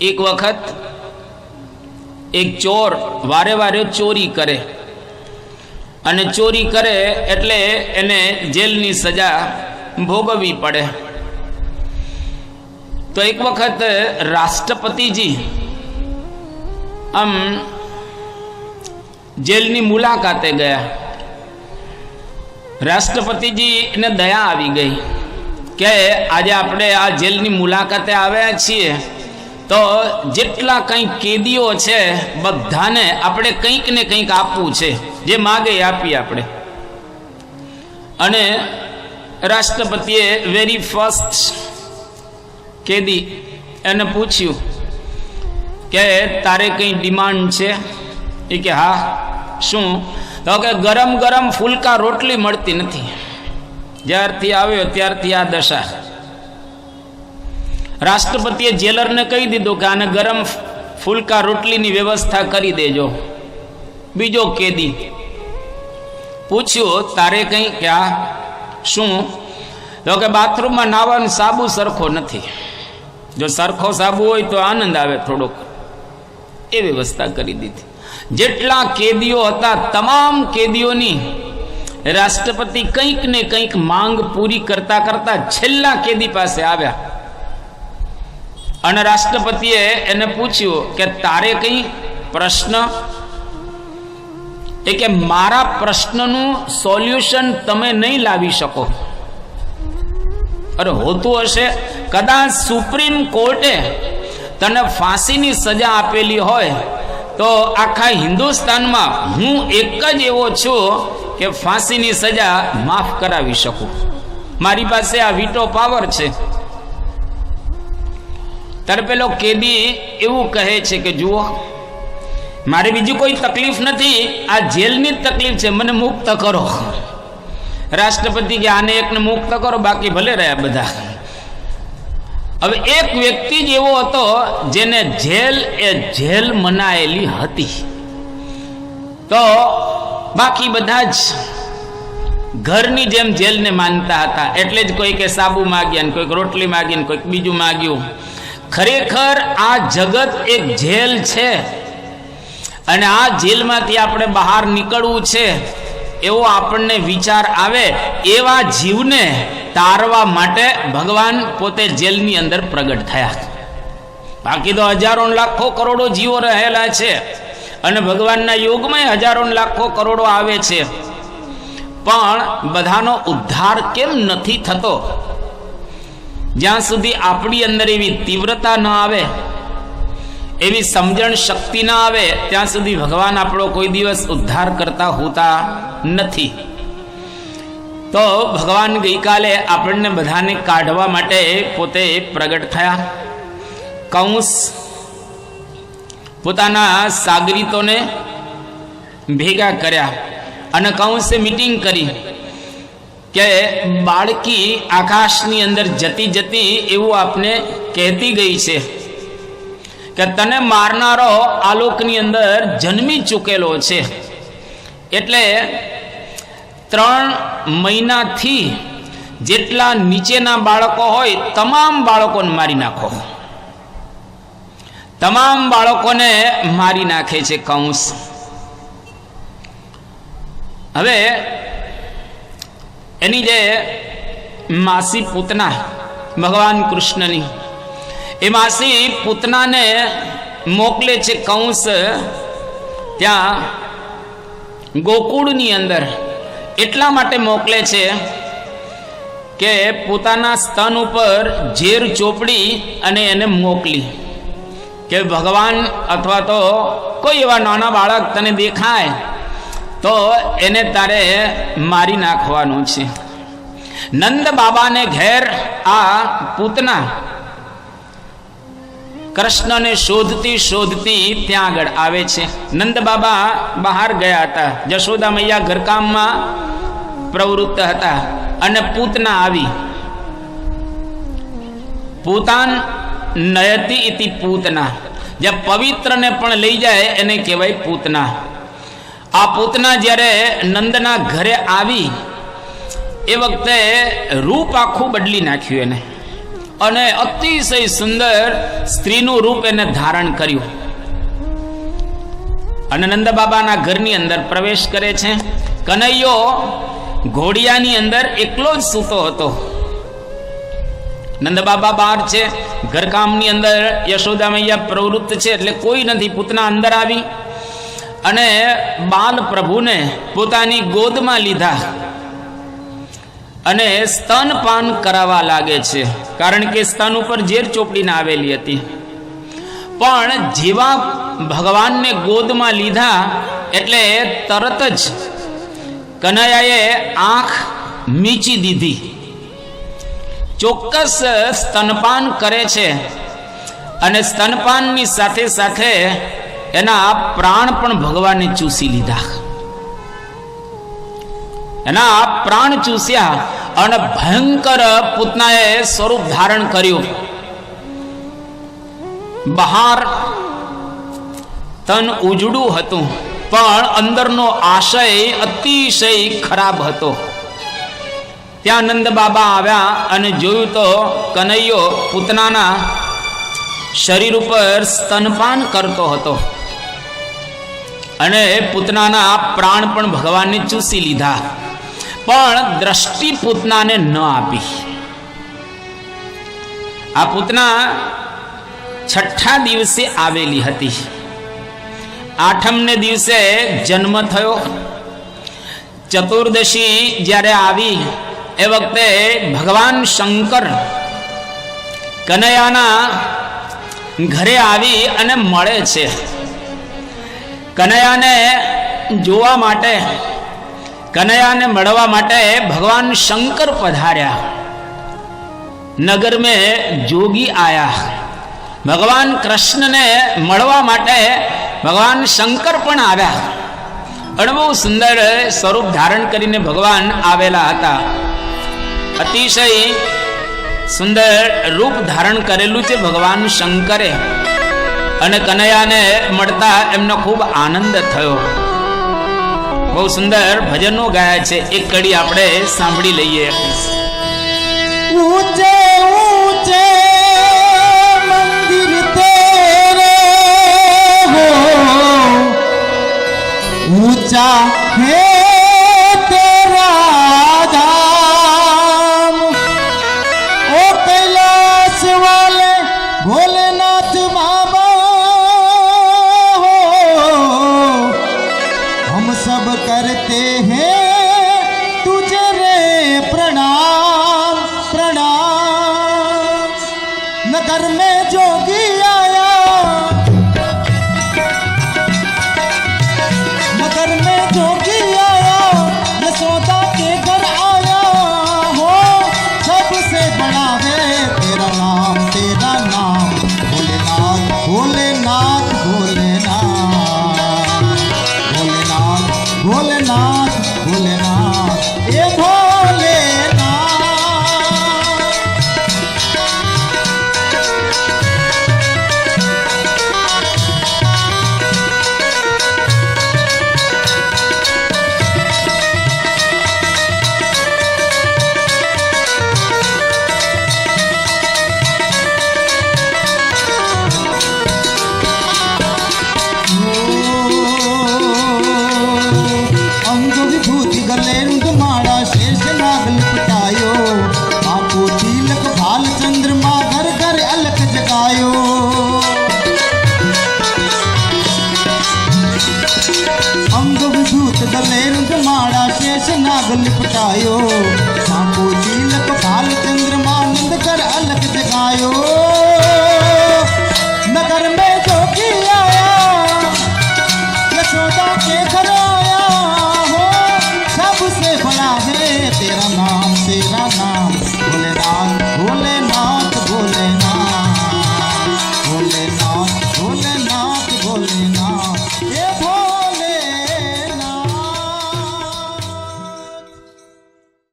એક વખત એક ચોર વારે વારે ચોરી કરે. અને ચોરી કરે એટલે એને જેલની સજા ભોગવવી પડે. તો એક વખત રાષ્ટ્રપતિજી આમ જેલની મુલાકાતે ગયા. રાષ્ટ્રપતિજીને દયા આવી ગઈ કે આજે આપણે આ જેલની મુલાકાતે આવ્યા છીએ. તો જેટલા કંઈક કેદીઓ છે, બધાને આપણે કંઈક ને કંઈક આપવું છે, જે માગે આપીએ આપણે. અને રાષ્ટ્રપતિએ વેરી ફર્સ્ટ કેદી એને પૂછ્યું કે, તારે કંઈ ડિમાન્ડ છે? એ કે, હા, શું? તો કે, ગરમ ગરમ ફૂલકા રોટલી મળતી નથી. જ્યારથી આવ્યો ત્યારથી આ દશા. રાષ્ટ્રપતિએ જેલરને કહી દીધું કે આને ગરમ ફૂલકા રોટલીની વ્યવસ્થા કરી દેજો. બીજો કેદી પૂછ્યું, તારે કંઈ કે શું? તો કે, બાથરૂમમાં નાવાનો સાબુ સરખો નથી. જો સરખો સાબુ હોય તો આનંદ આવે થોડોક. એ વ્યવસ્થા કરી દીધી. જેટલા કેદીઓ હતા, તમામ કેદીઓની રાષ્ટ્રપતિ કંઈક ને કંઈક માંગ પૂરી કરતા કરતા છેલ્લા કેદી પાસે આવ્યા. અને રાષ્ટ્રપતિએ એને પૂછ્યું કે તારે કંઈ પ્રશ્ન? એ કે મારા પ્રશ્નનું સોલ્યુશન તમે નહીં લાવી શકો. અરે હોતું હશે. કદાચ સુપ્રીમ કોર્ટે તને ફાંસીની સજા આપેલી હોય તો આખા હિન્દુસ્તાનમાં હું એક જ એવો છું કે ફાંસીની સજા માફ કરાવી શકું. મારી પાસે આ વીટો પાવર છે. ત્યારે પેલો કેદી એવું કહે છે કે, જુઓ, મારે બીજી કોઈ તકલીફ નથી. આ જેલની તકલીફ છે. મને મુક્ત કરો. રાષ્ટ્રપતિ કે, આને એકને મુક્ત કરો. બાકી ભલે રહ્યા બધા. હવે એક વ્યક્તિ જ એવો હતો જેને જેલ એ જેલ મનાયેલી હતી. તો બાકી બધા જ ઘરની જેમ જેલને માનતા હતા. એટલે જ કોઈ કે સાબુ માગ્યા ને કોઈક રોટલી માગી ને કોઈક બીજું માગ્યું. ખરેખર આ જગત એક જેલ છે. અને આ જેલમાંથી આપણે બહાર નીકળવું છે એવો આપણને વિચાર આવે એવા જીવને તારવા માટે ભગવાન પોતે જેલની અંદર પ્રગટ થયા. બાકી તો હજારો લાખો કરોડો જીવો રહેલા છે અને ભગવાનના યોગમાં હજારો લાખો કરોડો આવે છે. પણ બધાનો ઉદ્ધાર કેમ નથી થતો? જ્યાં સુધી આપણી અંદર એવી તીવ્રતા ન આવે, એવી સમજણ શક્તિ ના આવે, ત્યાં સુધી ભગવાન આપણો કોઈ દિવસ ઉદ્ધાર કરતા હોતા નથી. તો ભગવાન ગઈકાલે આપણને બધાને કાઢવા માટે પોતે પ્રગટ થયા. કંસ પોતાના સાગરીતોને ભેગા કર્યા અને કંસે મિટિંગ કરી. કે બાળકી આકાશની અંદર જતી જતી એવું આપને કહેતી ગઈ છે કે તને મારનારો આલોકની અંદર જન્મી ચૂકેલો છે. એટલે ત્રણ મહિનાથી જેટલા નીચેના બાળકો હોય તમામ બાળકોને મારી નાખો. તમામ બાળકોને મારી નાખે છે કંસ. હવે એની જે માસી પૂતના ભગવાન કૃષ્ણની, એ માસી પૂતનાને મોકલે છે કંસ ત્યાં ગોકુળની અંદર. એટલા માટે મોકલે છે કે પોતાના સ્તન ઉપર ઝેર ચોપડી અને એને મોકલી. કે ભગવાન અથવા તો કોઈ એવા નાના બાળક તને દેખાય તો એને તારે મારી નાખવાનું છે. નંદ બાબાને ઘેર આ પૂતના કૃષ્ણને શોધતી શોધતી ત્યાં આગળ આવે છે. નંદ બાબા બહાર ગયા હતા. જશોદા મૈયા ઘરકામમાં પ્રવૃત્ત હતા અને પૂતના આવી. પૂતાન નયતી ઇતિ પૂતના. જે પવિત્રને પણ લઈ જાય એને કહેવાય પૂતના. આ પૂતના જ્યારે નંદના ઘરે આવી, એ વખતે રૂપ આખું બદલી નાખ્યું એને. અને અતિશય સુંદર સ્ત્રીનું રૂપ એને ધારણ કર્યું. અને નંદ બાબાના ઘરની અંદર પ્રવેશ કરે છે. કનૈયો ઘોડિયાની અંદર એકલો જ સૂતો હતો. નંદ બાબા બહાર છે. ઘરકામની અંદર યશોદા મૈયા પ્રવૃત્ત છે એટલે કોઈ નથી. પૂતના અંદર આવી. અને બાલ પ્રભુને પોતાની ગોદમાં લીધા. અને સ્તનપાન કરાવવા લાગે છે, કારણ કે સ્તન ઉપર ઝેર ચોપડીને આવેલી હતી. પણ જેવા ભગવાનને ગોદમાં લીધા એટલે તરત જ કનૈયાએ આંખ મીચી દીધી. ચોક્કસ સ્તનપાન કરે છે અને સ્તનપાનની સાથે સાથે એના પ્રાણ પણ ભગવાને ચૂસી લીધા. એના પ્રાણ ચૂસ્યા અને ભયંકર પૂતનાએ સ્વરૂપ ધારણ કર્યું. બહાર તન ઉજળું હતું, પણ અંદરનો આશય અતિશય ખરાબ હતો. ત્યાં નંદ બાબા આવ્યા અને જોયું તો કનૈયો પૂતનાના શરીર ઉપર સ્તનપાન કરતો હતો. અને પૂતનાના પ્રાણ પણ ભગવાને ચૂસી લીધા. પણ દ્રષ્ટિ પૂતનાને ન આપી. આ પૂતના છઠ્ઠા દિવસે આવેલી હતી. આઠમને દિવસે જન્મ થયો. ચતુર્દશી જ્યારે આવી, એ વખતે ભગવાન શંકર કનૈયાના ઘરે આવી અને મળે છે. કનૈયાને જોવા માટે, કનૈયાને મળવા માટે ભગવાન શંકર પધાર્યા. નગર મેં જોગી આયા. ભગવાન કૃષ્ણને મળવા માટે ભગવાન શંકર પણ આવ્યા. અને બહુ સુંદર સ્વરૂપ ધારણ કરીને ભગવાન આવેલા હતા. અતિશય સુંદર રૂપ ધારણ કરેલું છે ભગવાન શંકરે. અને કનૈયાને મળતા એમનો ખૂબ આનંદ થયો. બહુ સુંદર ભજનો ગાયા છે. એક કડી આપણે સાંભળી લઈએ. ઊંચે ઊંચે, મંદિર તેરે હો. ઊંચા હે सब करते हैं तुझे रे प्रणाम प्रणाम नगर में जोगी અંગ વિભૂત ગલે માળા શેષ નાગ લપટાયો. આપો તિલક ભાલ ચંદ્રમા નંદ ઘર અલક જગાયો.